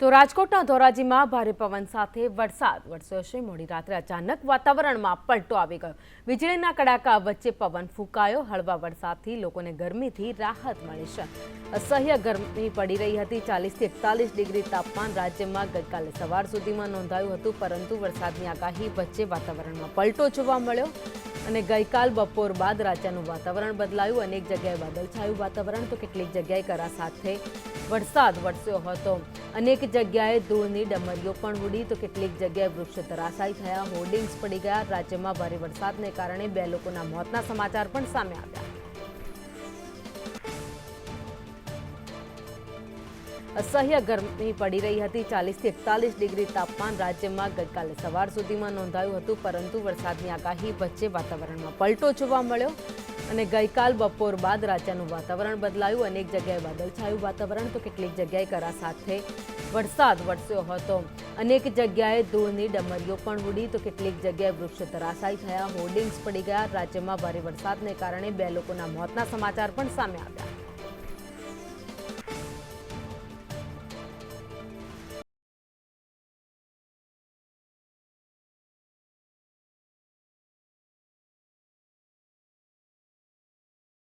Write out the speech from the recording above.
તો રાજકોટના ધોરાજીમાં ભારે પવન સાથે વરસાદ. વરસ્યો છે મોડી રાત્રે અચાનક વાતાવરણમાં પલટો આવી ગયો. વીજળીના કડાકા વચ્ચે પવન ફૂંકાયો. હળવા વરસાદથી લોકોને ગરમીથી રાહત મળી છે. અસહ્ય ગરમી પડી રહી હતી. ચાલીસથી એકતાલીસ ડિગ્રી તાપમાન રાજ્યમાં ગઈકાલે સવાર સુધીમાં નોંધાયું હતું, પરંતુ વરસાદની આગાહી વચ્ચે વાતાવરણમાં પલટો જોવા મળ્યો. અને ગઈકાલ બપોર બાદ રાજ્યનું વાતાવરણ બદલાયું. અનેક જગ્યાએ વાદળછાયું વાતાવરણ. તો કેટલીક જગ્યાએ કરા સાથે વરસાદ વરસ્યો હતો. અનેક જગ્યાએ ધૂળની ડમરીઓ પણ ઉડી. તો કેટલીક જગ્યાએ વૃક્ષ ધરાશાયી થયા. હોર્ડિંગ્સ પડી ગયા. રાજ્યમાં ભારે વરસાદને કારણે બે લોકોના મોતના સમાચાર પણ સામે આવ્યા. અસહ્ય ગરમી પડી રહી હતી. ચાલીસથી એકતાલીસ ડિગ્રી તાપમાન રાજ્યમાં ગઈકાલે સવાર સુધીમાં નોંધાયું હતું, પરંતુ વરસાદની આગાહી વચ્ચે વાતાવરણમાં પલટો જોવા મળ્યો અને ગઈકાલ બપોર બાદ રાજ્યનું વાતાવરણ બદલાયું. અનેક જગ્યાએ વાદળછાયું વાતાવરણ. તો કેટલીક જગ્યાએ કરા સાથે વરસાદ વરસ્યો હતો. અનેક જગ્યાએ ધૂળની ડમરીઓ પણ ઉડી. તો કેટલીક જગ્યાએ વૃક્ષ ધરાશાયી થયા, હોર્ડિંગ્સ પડી ગયા. રાજ્યમાં ભારે વરસાદને કારણે બે લોકોના મોતના સમાચાર પણ સામે આવ્યા.